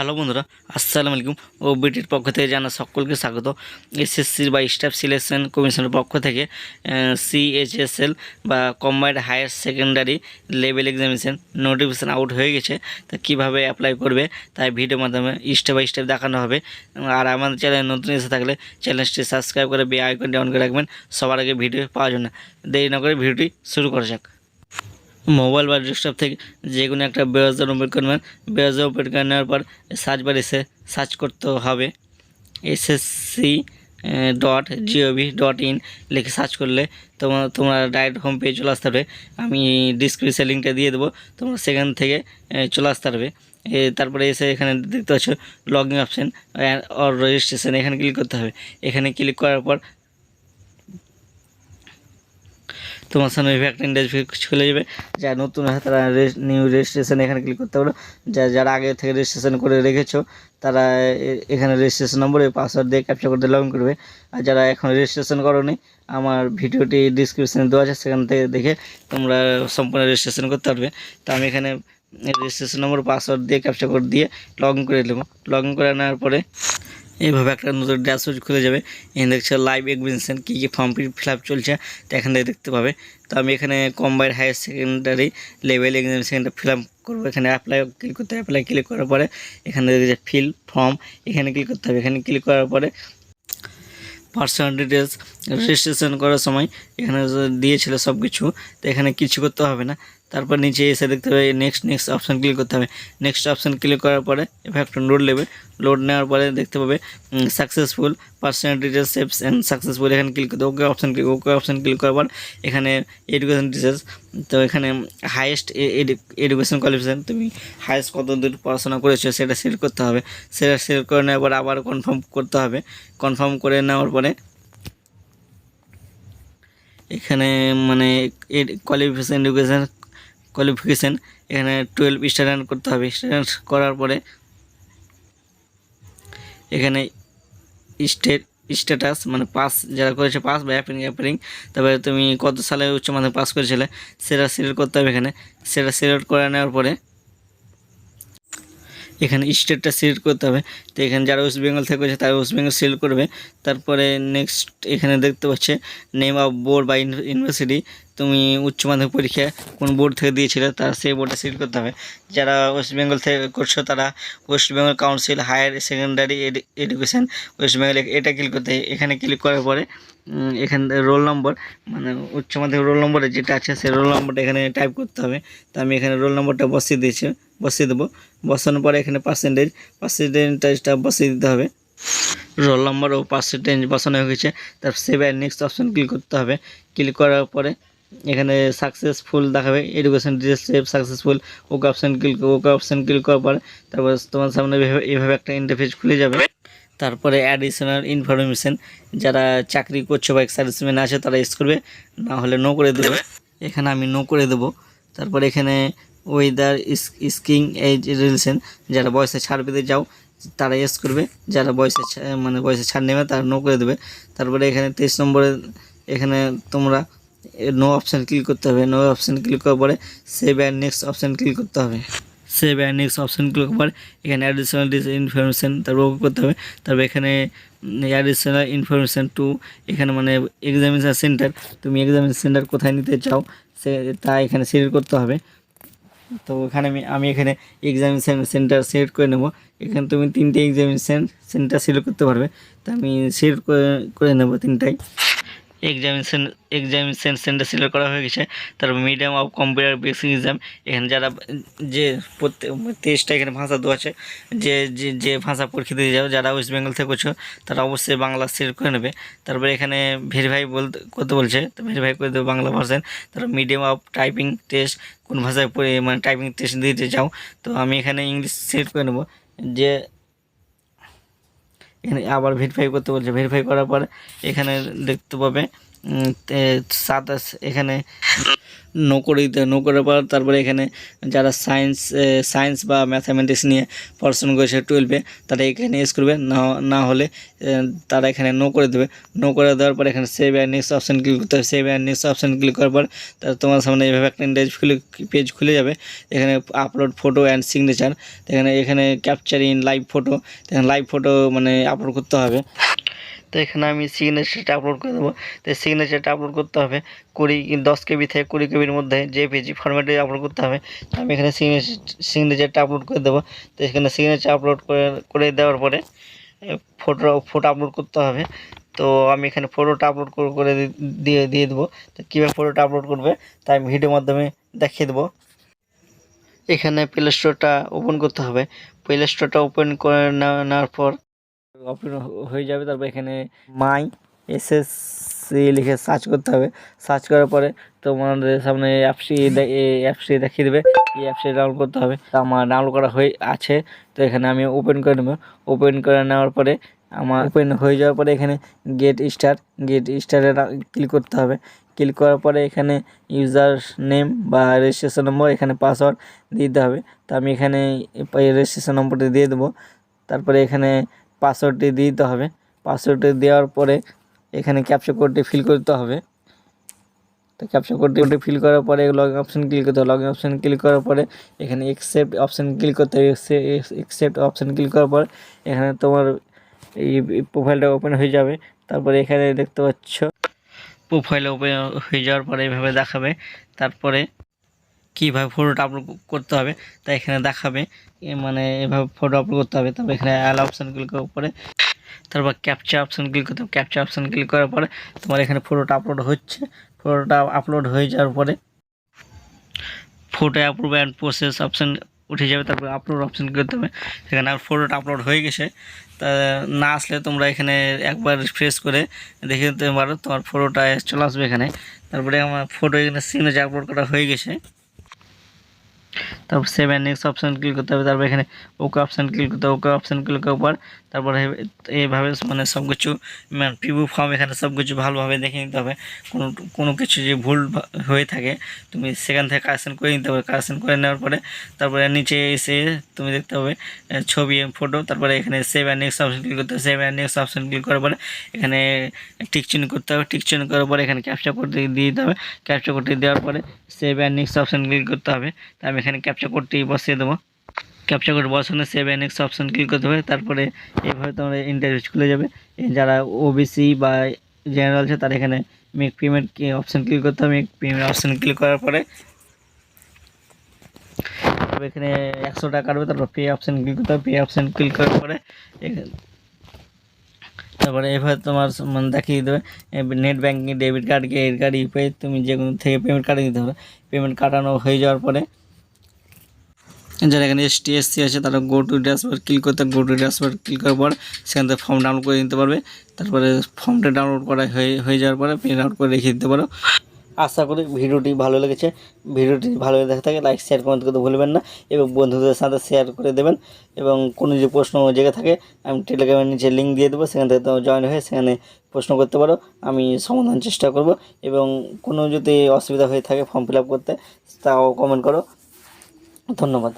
Hello বন্ধুরা, আসসালামু আলাইকুম। ও বিটির পক্ষ থেকে জানা সকলকে স্বাগত। এসএসসির বা স্টাফ সিলেকশন কমিশনের পক্ষ থেকে সিএইচএসএল বা combined higher secondary level examination notification out হয়ে গেছে। তা কীভাবে অ্যাপ্লাই করবে তাই ভিডিওর মাধ্যমে স্টেপ বাই স্টেপ দেখানো হবে। আর আমাদের চ্যানেল নতুন এসে থাকলে চ্যানেলটি সাবস্ক্রাইব করে বে আইকনটি অন করে রাখবেন। সবার আগে ভিডিও পাওয়ার জন্য। দেরি না করে ভিডিওটি শুরু করা যাক। মোবাইল বা ডেস্কটপ থেকে যে কোনো একটা ব্রাউজার ওপেন করবেন ব্রাউজার ওপেন করে নেওয়ার পর সার্চ বারে এসে সার্চ করতে হবে। SSC dot G O V dot in লিখে সার্চ করলে তোমার তোমরা ডাইরেক্ট হোম পেজ চলে আসতে পারবে। আমি ডিসক্রিপশন লিঙ্কটা দিয়ে দেবো, তোমরা সেখান থেকে চলে আসতে পারবে। তারপরে এসে এখানে দেখতে পাচ্ছ log in option or registration এখানে ক্লিক করতে হবে। এখানে ক্লিক করার পর তোমার সামনে একটা ইন্টারভিউ চলে যাবে। যা নতুন হয় তারা নিউ রেজিস্ট্রেশন এখানে ক্লিক করতে পারো। যা, যারা আগে থেকে রেজিস্ট্রেশন করে রেখেছো, তারা এখানে রেজিস্ট্রেশন নম্বরে পাসওয়ার্ড দিয়ে ক্যাপচার করতে লগ করবে। আর যারা এখন রেজিস্ট্রেশন করোনি, আমার ভিডিওটি ডিসক্রিপশনে দেওয়া আছে, সেখান থেকে দেখে তোমরা সম্পূর্ণ রেজিস্ট্রেশন করতে পারবে। তো আমি এখানে রেজিস্ট্রেশন নম্বর পাসওয়ার্ড দিয়ে ক্যাপচার কোড দিয়ে লগ করে নেব। লগ করে নেওয়ার পরে এইভাবে একটা নতুন ড্যাশবোর্ড খুলে যাবে। এখানে দেখছে লাইভ এক্সিবিশন কী কী ফর্ম ফিল আপ চলছে, তো এখান থেকে দেখতে পাবে। তো আমি এখানে কম্বাইন্ড হায়ার সেকেন্ডারি লেভেল এক্সামিনেশনটা ফিল আপ করব। এখানে অ্যাপ্লাই ক্লিক করতে হবে অ্যাপ্লাই ক্লিক করার পরে এখানে দেখছে ফিল ফর্ম এখানে ক্লিক করতে হবে। এখানে ক্লিক করার পরে পার্সোনাল ডিটেলস রেজিস্ট্রেশন করার সময় এখানে দিয়েছিল সব কিছু তো এখানে কিছু করতে হবে না। তারপর নিচে এসে দেখতে হবে নেক্সট নেক্সট অপশান ক্লিক করতে হবে। নেক্সট অপশান ক্লিক করার পরে এভাবে একটা লোড নেবে। লোড নেওয়ার পরে দেখতে পাবে successful personal details saves and successful এখানে ক্লিক করতে okay option click okay option click করার পর এখানে এডুকেশন ডিটেলস তো এখানে হাইয়েস্ট এডুকেশন কোয়ালিফিকেশান তুমি হাইয়েস্ট কত দূর পড়াশোনা করেছ সেটা সিলেক্ট করতে হবে। সেটা সিলেক্ট করে নেওয়ার পর আবার কনফার্ম করতে হবে। কনফার্ম করে নেওয়ার পরে এখানে মানে কোয়ালিফিকেশান এডুকেশান কোয়ালিফিকেশান এখানে টুয়েলভ স্টুডেন্ট করতে হবে। স্টুডেন্ট করার পরে এখানে স্টেট স্ট্যাটাস মানে পাস যারা করেছে পাস বা অ্যাপিং অ্যাপিং তারপরে তুমি কত সালে উচ্চ মাধ্যমিক পাস করেছিলে, সেটা সিলেক্ট করতে হবে এখানে। সেটা সিলেক্ট করে নেওয়ার পরে এখানে স্টেটটা সিলেক্ট করতে হবে। তো এখানে যারা ওয়েস্ট বেঙ্গল থেকে করেছে তারা ওয়েস্ট বেঙ্গল সিলেক্ট করবে। তারপরে নেক্সট এখানে দেখতে পাচ্ছে নেম অফ বোর্ড বা ইউনিভার্সিটি তুমি উচ্চ মাধ্যমিক পরীক্ষা কোন বোর্ড থেকে দিয়েছিলে, তার সেই বোর্ডটা সিলেক্ট করতে হবে। যারা ওয়েস্ট বেঙ্গল থেকে করছ, তারা West Bengal council higher secondary education West Bengal এটা ক্লিক করতে এখানে ক্লিক করার পরে এখানে রোল নম্বর মানে উচ্চ মাধ্যমিক রোল নম্বরে যেটা আছে, সেই রোল নম্বরটা এখানে টাইপ করতে হবে। তো আমি এখানে রোল নম্বরটা বসিয়ে দিয়েছি, বসিয়ে দেবো। বসানোর পরে এখানে পার্সেন্টেজ পার্সেন্টেজটা বসিয়ে দিতে হবে। রোল নম্বর ও পার্সেন্টেজ বসানো হয়ে গেছে। তারপর save and next option click করতে হবে। ক্লিক করার পরে এখানে সাকসেসফুল দেখাবে। Education details save successful okay option click okay option click করার পরে তারপর তোমার সামনে এভাবে একটা ইন্টারফেস খুলে যাবে। তারপরে অ্যাডিশনাল ইনফরমেশন যারা চাকরি করছে বা সার্ভিসম্যান আছে তারা ইউজ করবে, না হলে নো করে দেবে। এখানে আমি নো করে দেবো। তারপরে এখানে ওয়েদার স্কিং এজ রিলেশন যারা বয়সে ছাড় পেতে যাও তারা ইয়েস করবে। যারা বয়সে মানে বয়সে ছাড় নেবে তারা নো করে দেবে। তারপরে এখানে তেইশ নম্বরে, এখানে তোমরা নো অপশান ক্লিক করতে হবে। নো অপশান ক্লিক করার পরে save and next option click করতে হবে। Save and next option click করার এখানে অ্যাডিশনাল ইনফরমেশান তারপর করতে হবে। তারপর এখানে অ্যাডিশনাল ইনফরমেশান টু এখানে মানে এক্সামিনেশান সেন্টার তুমি এক্সামিনেশন সেন্টার কোথায় নিতে চাও, সে, তা এখানে সিলেক্ট করতে হবে। তো এখানে আমি আমি এখানে এক্সামিনেশান সেন্টার সিলেক্ট করে নেব। এখানে তুমি তিনটে এক্সামিনেশান সেন্টার সিলেক্ট করতে পারবে। তো আমি সিলেক্ট করে নেব তিনটাই। এক্সামিনেশন এক্সামিনেশন সেন্টার সিলেক্ট করা হয়ে গেছে। তারপর medium of computer basic exam এখানে যারা যে প্রত্যেক তেইশটা এখানে ভাষা দেওয়া আছে, যে যে ভাষা পরীক্ষা দিয়ে যাও যারা ওয়েস্ট বেঙ্গল থেকে করছ, তারা অবশ্যই বাংলা সিলেক্ট করে নেবে। তারপরে এখানে ভেরিফাই বলতে করতে বলছে, তো ভেরিফাই করে দেবে বাংলা ভার্সন তারপর মিডিয়াম অফ টাইপিং টেস্ট কোন ভাষায় মানে টাইপিং টেস্ট দিতে চাও, তো আমি এখানে ইংলিশ সিলেক্ট করে নেব। যে এখানে আবার ভেরিফাই করতে বলছে। ভেরিফাই করার পর এখানে দেখতে পাবে সাতাশ এখানে নো করে দিতে নো পর তারপরে এখানে যারা সায়েন্স সায়েন্স বা ম্যাথামেটিক্স নিয়ে পড়াশোনা করেছে টুয়েলভে তারা এখানে ইউজ করবে। না না হলে তারা এখানে নো করে দেবে। নো করে দেওয়ার পর এখানে save and next option click করতে হবে। Save and next option click করার পর তার তোমার সামনে এভাবে একটা পেজ খুলে পেজ খুলে যাবে। এখানে আপলোড ফটো অ্যান্ড সিগনেচার এখানে এখানে capture in live photo live photo মানে আপলোড করতে হবে। তো এখানে আমি সিগনেচারটা আপলোড করে দেবো। তো সিগনেচারটা আপলোড করতে হবে কুড়ি, দশ কেবি থেকে কুড়ি কেবির মধ্যে যে পেজি ফরম্যাটে আপলোড করতে হবে। আমি এখানে সিগনেচার সিগনেচারটা আপলোড করে দেবো। তো এখানে সিগনেচার আপলোড করে করে দেওয়ার পরে ফটো ফটো আপলোড করতে হবে। তো আমি এখানে ফটোটা আপলোড করে দিয়ে দিয়ে দেবো। তো কীভাবে ফটোটা আপলোড করবে তাই আমি ভিডিওর মাধ্যমে দেখিয়ে দেবো। এখানে প্লে স্টোরটা ওপেন করতে হবে। প্লে স্টোরটা ওপেন করে নেওয়ার পর ওপেন হয়ে যাবে। তারপর এখানে মাই এস এসএসসি লিখে সার্চ করতে হবে। সার্চ করার পরে তোমাদের সামনে অ্যাপসটি এই অ্যাপসটি দেখিয়ে দেবে। এই অ্যাপসি ডাউনলোড করতে হবে। আমার ডাউনলোড করা হয়ে আছে। তো এখানে আমি ওপেন করে নেব। ওপেন করে নেওয়ার পরে আমার ওপেন হয়ে যাওয়ার পরে এখানে গেট স্টার গেট স্টারে ক্লিক করতে হবে। ক্লিক করার পরে এখানে ইউজার নেম বা রেজিস্ট্রেশন নম্বর এখানে পাসওয়ার্ড দিতে হবে। তো আমি এখানে রেজিস্ট্রেশন নম্বরটি দিয়ে দেবো। তারপরে এখানে পাসওয়ার্ডটি দিতে হবে। পাসওয়ার্ডটি দেওয়ার পরে এখানে ক্যাপচা কোডটি ফিল করতে হবে। তো ক্যাপচা কোডটি ফিল করার পরে লগ অপশন ক্লিক করতে হবে। লগ অপশন ক্লিক করার পরে এখানে এক্সেপ্ট অপশন ক্লিক করতে হবে। এক্সেপ্ট অপশন ক্লিক করার পর এখানে তোমার এই প্রোফাইলটা ওপেন হয়ে যাবে। তারপরে এখানে দেখতে পাচ্ছ প্রোফাইল ওপেন হয়ে যাওয়ার পরে এভাবে দেখাবে। তারপরে কীভাবে ফটোটা আপলোড করতে হবে তা এখানে দেখাবে। মানে এভাবে ফটো আপলোড করতে হবে, তারপর এখানে অ্যাল অপশান ক্লিক করার পরে, তারপর ক্যাপচা অপশান ক্লিক করতে হবে। ক্যাপচা অপশান ক্লিক করার পরে তোমার এখানে ফটোটা আপলোড হচ্ছে। ফটোটা আপলোড হয়ে যাওয়ার পরে photo approve and process option উঠে যাবে, তারপর আপলোড অপশান করতে হবে। সেখানে আর ফটোটা আপলোড হয়ে গেছে। তা না আসলে তোমরা এখানে একবার রিফ্রেশ করে দেখে নিতে পারো, তোমার ফটোটা চলে আসবে এখানে। তারপরে আমার ফটো এখানে সিগনেচার আপলোড করা হয়ে গেছে। তারপর save and next option click করতে হবে, তারপর এখানে ওকে অপশান ক্লিক করতে হবে ওকে অপশান ক্লিক করার পর তারপরে এইভাবে মানে সব কিছু মানে প্রিভিউ ফর্ম এখানে সব কিছু ভালোভাবে দেখে নিতে হবে। কোনো কোনো কিছু যে ভুল হয়ে থাকে, তুমি সেখান থেকে কারেকশন করে নিতে হবে কারেকশন করে নেওয়ার পরে তারপরে নিচে এসে তুমি দেখতে হবে ছবি ফটো তারপরে এখানে save and next option click করতে হবে। Save and next option click করার পরে এখানে টিক চিহ্ন করতে হবে। টিক চিহ্ন করার পরে এখানে ক্যাপচা করতে দিয়ে দিতে হবে। ক্যাপচা কোডটি দেওয়ার পরে save and next option click করতে হবে। তা আমি এখানে ক্যাপচা কোডটি বসিয়ে দেবো। ক্যাপচা কোড বসানো save and next option click করতে হবে, তারপরে এইভাবে তোমার ইন্টারভিউ খুলে যাবে। যারা ওবিসি বা জেনারেল আছে, তারা এখানে মেক পেমেন্ট অপশান ক্লিক করতে হবে। মেক পেমেন্ট অপশান ক্লিক করার পরে এখানে একশো টাকা কাটবে, তারপর পে অপশান ক্লিক করতে হবে। পে অপশান ক্লিক করার পরে তারপরে এভাবে তোমার মানে দেখিয়ে দেবে। Net banking debit card credit card UPI তুমি যে কোনো থেকে পেমেন্ট কাটিয়ে দিতে হবে পেমেন্ট কাটানো হয়ে যাওয়ার পরে যারা এখানে এস টি এসসি আছে, তারা গো টু ড্যাশবোর্ড ক্লিক করতে গো টু ড্যাশবোর্ড ক্লিক করার পর সেখান থেকে ফর্ম ডাউনলোড করে নিতে পারবে। তারপরে ফর্মটা ডাউনলোড করা হয়ে হয়ে যাওয়ার পরে প্রিন্ট আউট করে রেখে দিতে পারো। আশা করি ভিডিওটি ভালো লেগেছে। ভিডিওটি ভালো লেগে থাকে লাইক শেয়ার কমেন্ট করতে ভুলবেন না। এবং বন্ধুদের সাথে শেয়ার করে দেবেন। এবং কোনো যে প্রশ্ন জেগে থাকে, আমি টেলিগ্রামের নিচে লিঙ্ক দিয়ে দেবো। সেখান থেকে জয়েন হয়ে সেখানে প্রশ্ন করতে পারো। আমি সমাধান চেষ্টা করব। এবং কোনো যদি অসুবিধা হয়ে থাকে ফর্ম ফিল করতে, তাও কমেন্ট করো। ধন্যবাদ।